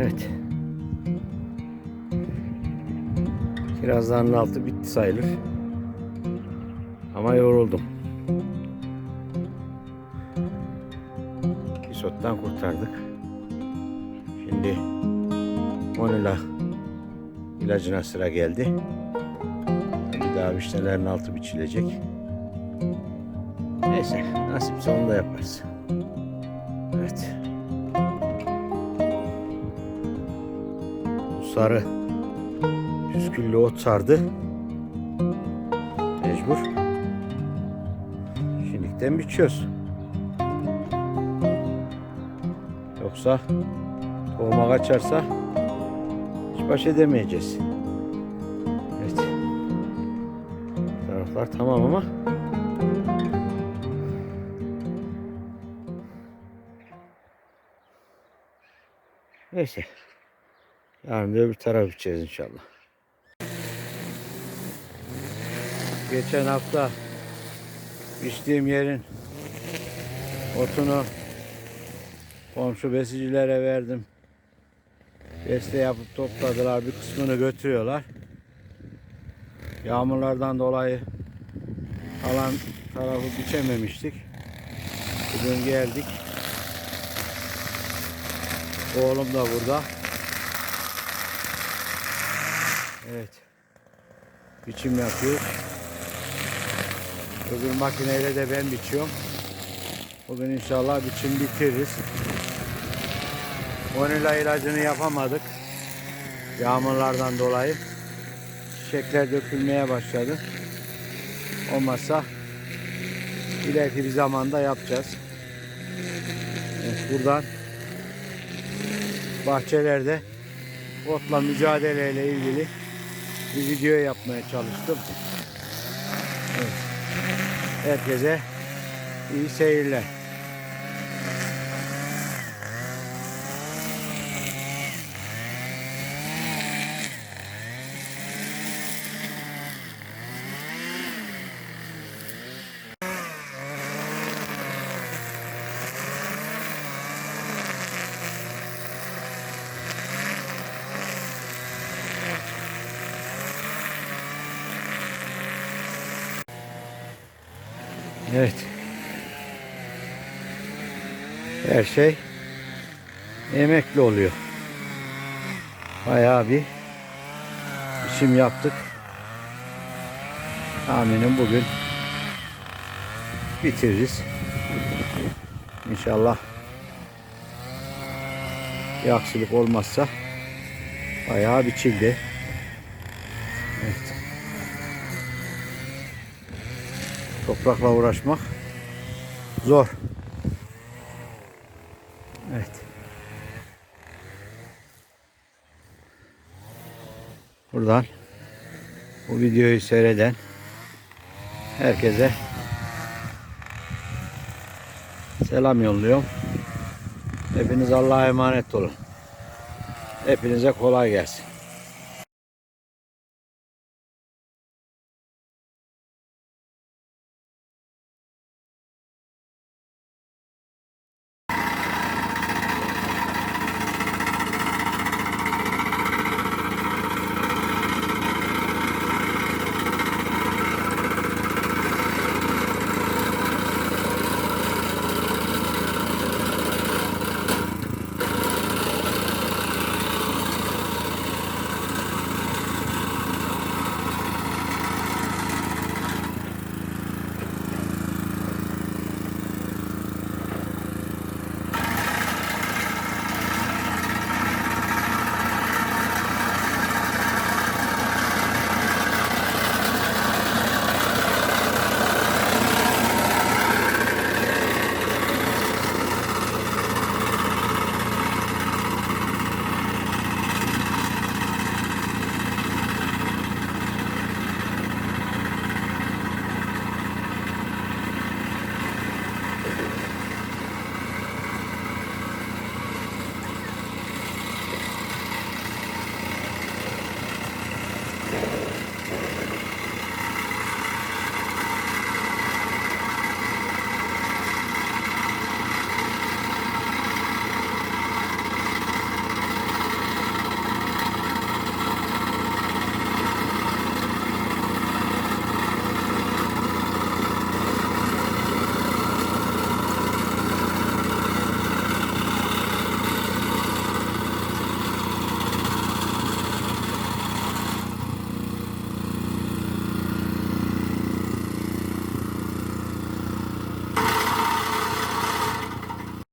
Evet. Kirazların altı bitti sayılır. Ama yoruldum. Isottan kurtardık. Şimdi Monila ilacına sıra geldi. Bir daha vişnelerin altı biçilecek. Neyse nasip sonunda yaparız. Evet. Sarı püsküllü ot sardı. Mecbur. Şimdilikten biçiyoruz. Yoksa tohuma kaçarsa hiç baş edemeyeceğiz. Evet. Taraflar tamam ama Neyse. Yarın da öbür taraf içeceğiz inşallah. Geçen hafta biçtiğim yerin otunu komşu besicilere verdim. Beste yapıp topladılar. Bir kısmını götürüyorlar. Yağmurlardan dolayı alan tarafı biçememiştik. Bugün geldik. Oğlum da burada. Evet. Biçim yapıyoruz. Öbür makineyle de ben biçiyorum. Bugün inşallah biçim bitiririz. Vanilla ilacını yapamadık. Yağmurlardan dolayı. Çiçekler dökülmeye başladı. Olmazsa ileriki bir zamanda yapacağız. Evet, buradan bahçelerde otla mücadeleyle ilgili bir video yapmaya çalıştım. Evet. Herkese iyi seyirler. Evet. Her şey emekli oluyor. Bayağı bir biçim yaptık. Tahminim bugün bitiririz. İnşallah bir aksilik olmazsa bayağı biçildi. Evet. Toprakla uğraşmak zor. Evet. Buradan bu videoyu seyreden herkese selam yolluyorum. Hepiniz Allah'a emanet olun. Hepinize kolay gelsin.